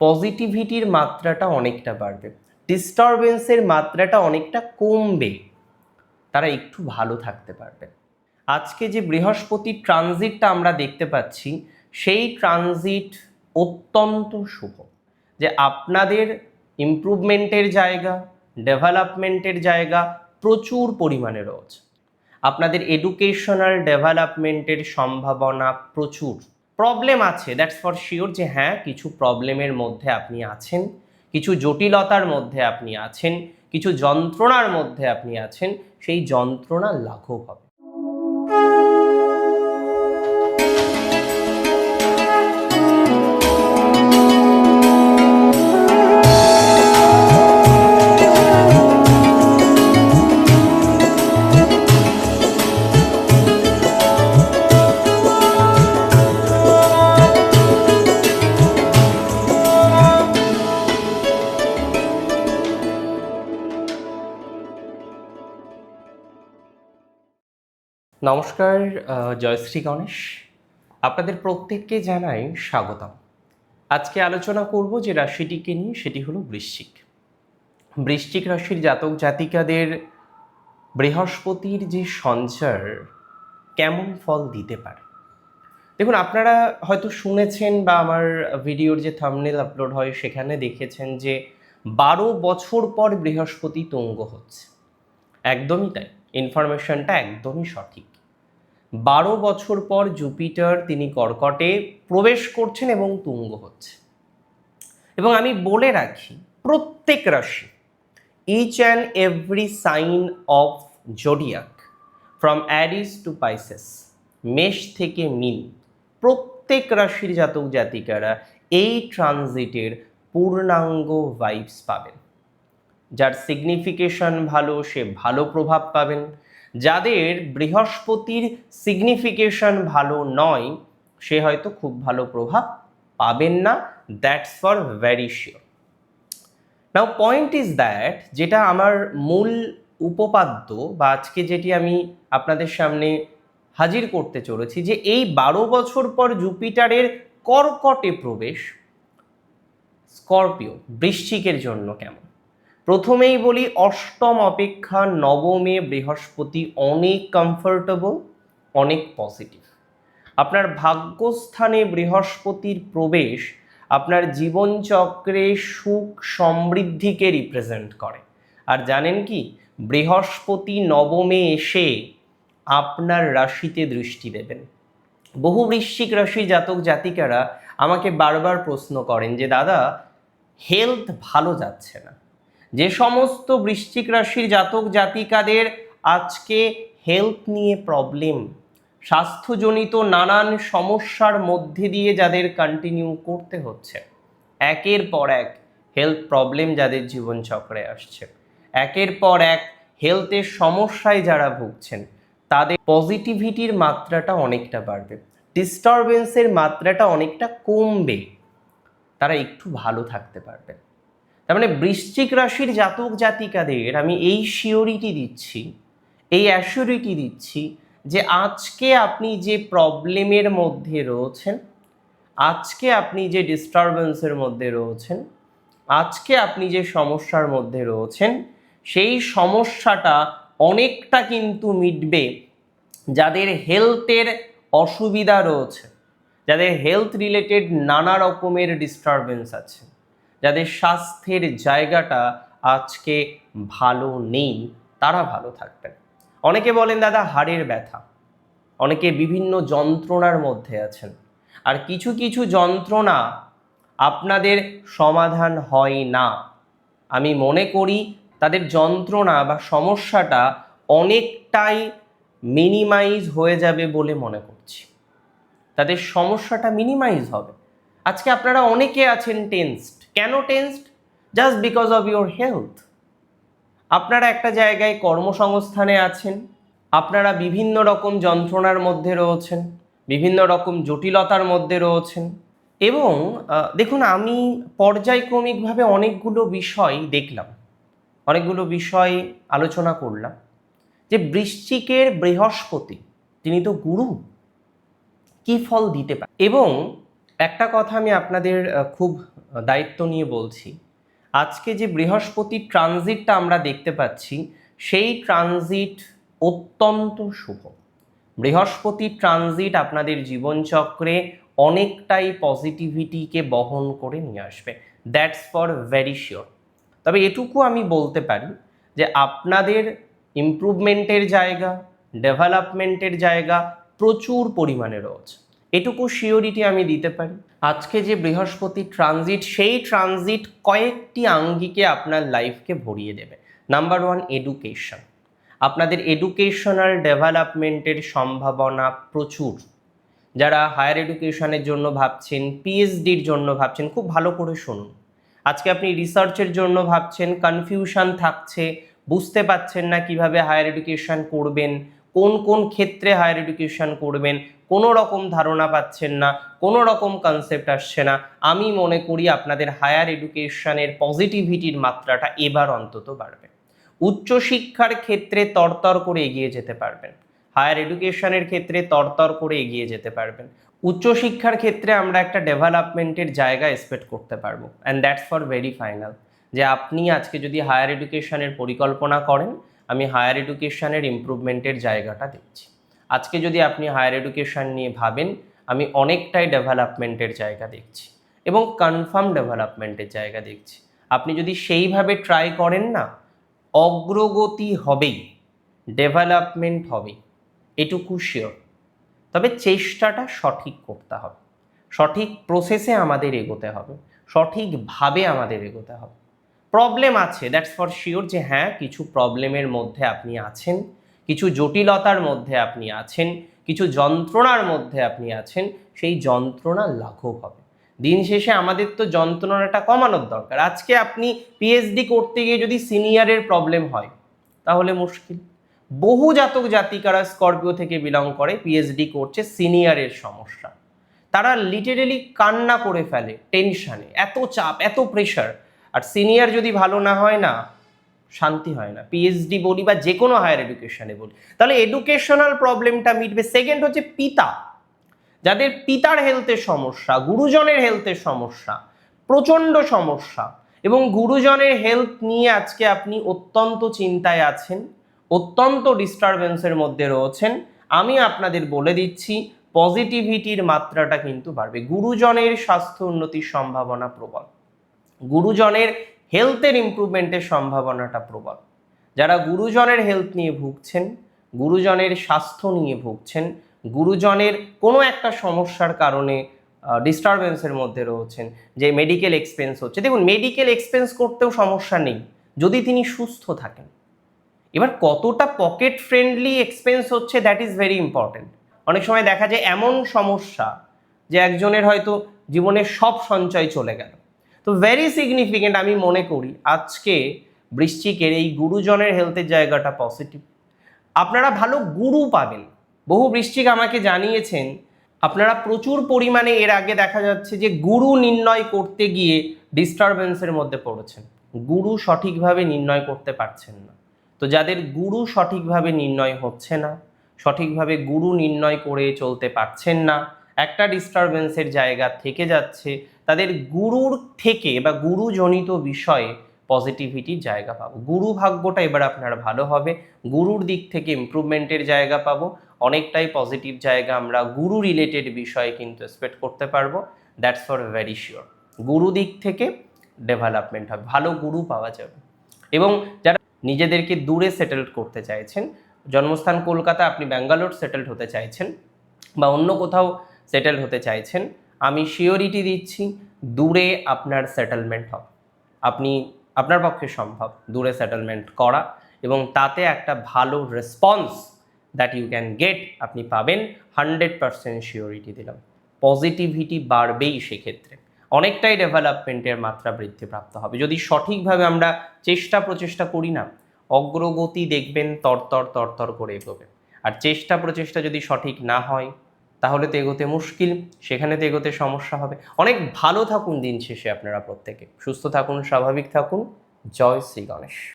পজিটিভিটির মাত্রাটা অনেকটা বাড়বে। ডিস্টারবেন্সের মাত্রাটা অনেকটা কমবে। তারা একটু ভালো থাকতে পারবে। আজকে যে বৃহস্পতি ট্রানজিটটা আমরা দেখতে পাচ্ছি, সেই ট্রানজিট অত্যন্ত শুভ। যে আপনাদের ইমপ্রুভমেন্টের জায়গা ডেভেলপমেন্টের জায়গা প্রচুর পরিমাণে রয়েছে। আপনাদের এডুকেশনাল ডেভেলপমেন্টের সম্ভাবনা প্রচুর। প্রবলেম আছে দ্যাটস ফর শিওর যে হ্যাঁ কিছু প্রবলেমের মধ্যে আপনি আছেন, কিছু জটিলতার মধ্যে আপনি আছেন, কিছু যন্ত্রণার মধ্যে আপনি আছেন, সেই যন্ত্রণা লাঘব হবে। নমস্কার জয়শ্রী গণেশ। আপনাদের প্রত্যেককে জানাই স্বাগতম। আজকে আলোচনা করব যে রাশিটিকে নিয়ে, সেটি হলো বৃশ্চিক। বৃশ্চিক রাশির জাতক জাতিকাদের বৃহস্পতির যে সঞ্চার কেমন ফল দিতে পারে? দেখুন, আপনারা হয়তো শুনেছেন বা আমার ভিডিওর যে থামনেল আপলোড হয়, সেখানে দেখেছেন যে বারো বছর পর বৃহস্পতি তুঙ্গ হচ্ছে। একদমই তাই। ইনফরমেশনটা একদমই সঠিক। বারো বছর পর জুপিটার তিনি কর্কটে প্রবেশ করছেন এবং তুঙ্গ হচ্ছে। এবং আমি বলে রাখি, প্রত্যেক রাশি each and every sign of zodiac from Aries to Pisces মেষ থেকে মিন, প্রত্যেক রাশির জাতক জাতিকারা এই ট্রানজিটের পূর্ণাঙ্গ ভাইবস পাবেন। যার সিগনিফিকেশন ভালো, সে ভালো প্রভাব পাবেন। যাদের বৃহস্পতির সিগনিফিকেশন ভালো নয়, সে হয়তো খুব ভালো প্রভাব পাবেন না that's for very sure now point is that যেটা আমার মূল উপপাদ্য বা আজকে যেটি আমি আপনাদের সামনে হাজির করতে চলেছি, যে এই বারো বছর পর জুপিটারের কর্কটে প্রবেশ স্করপিও, বৃশ্চিকের জন্য কেমন? প্রথমেই বলি অষ্টম অপেক্ষা নবমে বৃহস্পতি অনেক কমফোর্টেবল অনেক পজিটিভ আপনার ভাগ্যস্থানে বৃহস্পতির প্রবেশ আপনার জীবনচক্রে সুখ সমৃদ্ধিকে রিপ্রেজেন্ট করে। আর জানেন কি? বৃহস্পতি নবমে এসে আপনার রাশিতে দৃষ্টি দেবেন। বহু বৃশ্চিক রাশি জাতক জাতিকারা আমাকে বারবার প্রশ্ন করেন যে, দাদা হেলথ ভালো যাচ্ছে না। যে সমস্ত বৃশ্চিক রাশির জাতক জাতিকাদের আজকে হেলথ নিয়ে প্রবলেম স্বাস্থ্যজনিত নানান সমস্যার মধ্যে দিয়ে যাদের কন্টিনিউ করতে হচ্ছে। একের পর এক হেলথ প্রবলেম যাদের জীবনচক্রে আসছে। একের পর এক হেলথের সমস্যায় যারা ভুগছেন, তাদের পজিটিভিটির মাত্রাটা অনেকটা বাড়বে। ডিস্টারবেন্সের মাত্রাটা অনেকটা কমবে। তারা একটু ভালো থাকতে পারবে তার মানে বৃশ্চিক রাশির জাতক জাতিকাদের, আমি এই শিওরিটি দিচ্ছি, এই অ্যাসিওরিটি দিচ্ছি যে আজকে আপনি যে প্রবলেমের মধ্যে রয়েছেন, আজকে আপনি যে ডিস্টারবেন্সের মধ্যে রয়েছেন, আজকে আপনি যে সমস্যার মধ্যে রয়েছেন, সেই সমস্যাটা অনেকটা কিন্তু মিটবে যাদের হেলথের অসুবিধা রয়েছে, যাদের হেলথ রিলেটেড নানা রকমের ডিস্টারবেন্স আছে। যাদের স্বাস্থ্যের জায়গাটা আজকে ভালো নেই, তারা ভালো থাকবেন। অনেকে বলেন, দাদা, হাড়ের ব্যথা। অনেকে বিভিন্ন যন্ত্রণার মধ্যে আছেন। আর কিছু কিছু যন্ত্রণা আপনাদের সমাধান হয় না। আমি মনে করি, তাদের যন্ত্রণা বা সমস্যাটা অনেকটাই মিনিমাইজ হয়ে যাবে বলে মনে করছি। তাদের সমস্যাটা মিনিমাইজ হবে। আজকে আপনারা অনেকে আছেন টেন্সড। কেন tensed just because of your health আপনারা একটা জায়গায় কর্মসংস্থানে আছেন, আপনারা বিভিন্ন রকম যন্ত্রণার মধ্যে রয়েছেন, বিভিন্ন রকম জটিলতার মধ্যে রয়েছেন এবং দেখুন, আমি পর্যায়ক্রমিকভাবে অনেকগুলো বিষয় দেখলাম, অনেকগুলো বিষয় আলোচনা করলাম। যে বৃশ্চিকের বৃহস্পতি তিনি তো গুরু, কি ফল দিতে পারে? এবং একটা কথা আমি আপনাদের খুব দায়িত্ব নিয়ে বলছি। আজকে যে বৃহস্পতি ট্রানজিটটা আমরা দেখতে পাচ্ছি, সেই ট্রানজিট অত্যন্ত শুভ। বৃহস্পতি ট্রানজিট আপনাদের জীবনচক্রে অনেকটাই পজিটিভিটিকে বহন করে নিয়ে আসবে। That's for very sure. তবে এটুকু আমি বলতে পারি যে আপনাদের ইমপ্রুভমেন্টের জায়গা, ডেভেলপমেন্টের জায়গা প্রচুর পরিমাণে রয়েছে। এটুকু শিওরিটি আমি দিতে পারি। আজকে যে বৃহস্পতি ট্রানজিট, সেই ট্রানজিট কয়েকটি আঙ্গিকে আপনার লাইফকে ভরিয়ে দেবে। Number one, education. আপনাদের এডুকেশনাল ডেভেলপমেন্টের সম্ভাবনা প্রচুর। যারা হায়ার এডুকেশনের জন্য ভাবছেন, পিএইচডির জন্য ভাবছেন, খুব ভালো করে শুনুন। আজকে আপনি রিসার্চের জন্য ভাবছেন, কনফিউশন থাকছে, বুঝতে পাচ্ছেন না কীভাবে হায়ার এডুকেশন করবেন, কোন কোন ক্ষেত্রে হায়ার এডুকেশন করবেন কোনো রকম ধারণা পাচ্ছেন না, কোনো রকম কনসেপ্ট আসছে না। আমি মনে করি আপনাদের হায়ার এডুকেশনের পজিটিভিটির মাত্রাটা এবার অন্তত বাড়বে। উচ্চশিক্ষার ক্ষেত্রে তরতর করে এগিয়ে যেতে পারবেন। হায়ার এডুকেশনের ক্ষেত্রে তরতর করে এগিয়ে যেতে পারবেন। উচ্চশিক্ষার ক্ষেত্রে আমরা একটা ডেভেলপমেন্টের জায়গা এক্সপেক্ট করতে পারব। And that's for very final যে আপনি আজকে যদি হায়ার এডুকেশনের পরিকল্পনা করেন, আমি হায়ার এডুকেশনের ইমপ্রুভমেন্টের জায়গাটা দেখছি। আজকে যদি আপনি হায়ার এডুকেশন নিয়ে ভাবেন, আমি অনেকটাই ডেভেলপমেন্টের জায়গা দেখছি এবং কনফার্ম ডেভেলপমেন্টের জায়গা দেখছি। আপনি যদি সেইভাবে ট্রাই করেন না, অগ্রগতি হবেই ডেভেলপমেন্ট হবেই, এটুকু শিওর তবে চেষ্টাটা সঠিক করতে হবে। সঠিক প্রসেসে আমাদের এগোতে হবে। সঠিকভাবে আমাদের এগোতে হবে। প্রবলেম আছে দ্যাটস ফর শিওর যে হ্যাঁ কিছু প্রবলেমের মধ্যে আপনি আছেন। কিছু জটিলতার মধ্যে আপনি আছেন, কিছু যন্ত্রণার মধ্যে আপনি আছেন, সেই যন্ত্রণা লাঘব হবে। দিন শেষে আমাদের তো যন্ত্রণাটা কমানোর দরকার। আজকে আপনি পিএইচডি করতে গিয়ে যদি সিনিয়রের প্রবলেম হয়, তাহলে মুশকিল। বহু জাতক জাতিকারা স্করপিও থেকে বিলং করে পিএইচডি করছে সিনিয়রের সমস্যা। তারা লিটারেলি কান্না করে ফেলে টেনশানে এত চাপ, এত প্রেশার আর সিনিয়র যদি ভালো না হয় না শান্তি হয় না। পিএইচডি বলি বা যে কোনো হায়ার এডুকেশনে বলি। তাহলে এডুকেশনাল প্রবলেমটা মিটবে। সেকেন্ড হচ্ছে পিতা। যাদের পিতার হেলথের সমস্যা, গুরুজনের হেলথের সমস্যা, প্রচণ্ড সমস্যা এবং গুরুজনের হেলথ নিয়ে আজকে আপনি অত্যন্ত চিন্তায় আছেন, অত্যন্ত ডিস্টারবেন্সের মধ্যে রয়েছেন, আমি আপনাদের বলে দিচ্ছি পজিটিভিটির মাত্রাটা কিন্তু বাড়বে। গুরুজনের স্বাস্থ্য উন্নতির সম্ভাবনা প্রবল। গুরুজনের হেলথের ইম্প্রুভমেন্টের সম্ভাবনাটা প্রবল। যারা গুরুজনের হেলথ নিয়ে ভুগছেন, গুরুজনের স্বাস্থ্য নিয়ে ভুগছেন, গুরুজনের কোনো একটা সমস্যার কারণে ডিস্টারবেন্সের মধ্যে রয়েছেন, যে মেডিকেল এক্সপেন্স হচ্ছে। দেখুন মেডিকেল এক্সপেন্স করতেও সমস্যা নেই, যদি তিনি সুস্থ থাকেন। এবার কতটা পকেট ফ্রেন্ডলি এক্সপেন্স হচ্ছে দ্যাট ইজ ভেরি ইম্পর্ট্যান্ট অনেক সময় দেখা যায় এমন সমস্যা, যে একজনের হয়তো জীবনের সব সঞ্চয় চলে গেল। তো ভেরি সিগনিফিকেন্ট আমি মনে করি আজকে বৃশ্চিকের এই গুরুজনের হেলথের জায়গাটা পজিটিভ আপনারা ভালো গুরু পাবেন। বহু বৃশ্চিক আমাকে জানিয়েছেন, আপনারা প্রচুর পরিমাণে এর আগে দেখা যাচ্ছে যে গুরু নির্ণয় করতে গিয়ে ডিস্টারবেন্সের মধ্যে পড়েছেন। গুরু সঠিকভাবে নির্ণয় করতে পারছেন না। তো যাদের গুরু সঠিকভাবে নির্ণয় হচ্ছে না, সঠিকভাবে গুরু নির্ণয় করে চলতে পারছেন না, একটা ডিস্টারবেন্সের জায়গা থেকে যাচ্ছে তাদের গুরুর থেকে বা গুরুজনিত বিষয়ে পজিটিভিটির জায়গা পাবো। গুরু ভাগ্যটা এবার আপনার ভালো হবে। গুরুর দিক থেকে ইম্প্রুভমেন্টের জায়গা পাবো। অনেকটাই পজিটিভ জায়গা আমরা গুরু রিলেটেড বিষয়ে কিন্তু এক্সপেক্ট করতে পারব। দ্যাটস ফর ভেরি শিওর গুরু দিক থেকে ডেভেলপমেন্ট হবে। ভালো গুরু পাওয়া যাবে। এবং যারা নিজেদেরকে দূরে সেটেল করতে চাইছেন, জন্মস্থান কলকাতা, আপনি ব্যাঙ্গালোর সেটেলড হতে চাইছেন বা অন্য কোথাও সেটেল হতে চাইছেন আমি শিওরিটি দিচ্ছি, দূরে আপনার সেটেলমেন্ট হবে। আপনি, আপনার পক্ষে সম্ভব, দূরে সেটেলমেন্ট করা এবং তাতে একটা ভালো response that you can get আপনি পাবেন হান্ড্রেড পারসেন্ট শিওরিটি দিলাম। পজিটিভিটি বাড়বেই সেক্ষেত্রে। অনেকটাই ডেভেলপমেন্টের মাত্রা বৃদ্ধিপ্রাপ্ত হবে। যদি সঠিকভাবে আমরা চেষ্টা প্রচেষ্টা করি না, অগ্রগতি দেখবেন তরতর তরতর করে এগোবে। আর চেষ্টা প্রচেষ্টা যদি সঠিক না হয় তাহলে তো এগোতে মুশকিল, সেখানে তো এগোতে সমস্যা হবে। অনেক ভালো থাকুন দিন শেষে আপনারা প্রত্যেকে। সুস্থ থাকুন, স্বাভাবিক থাকুন। জয় শ্রী গণেশ।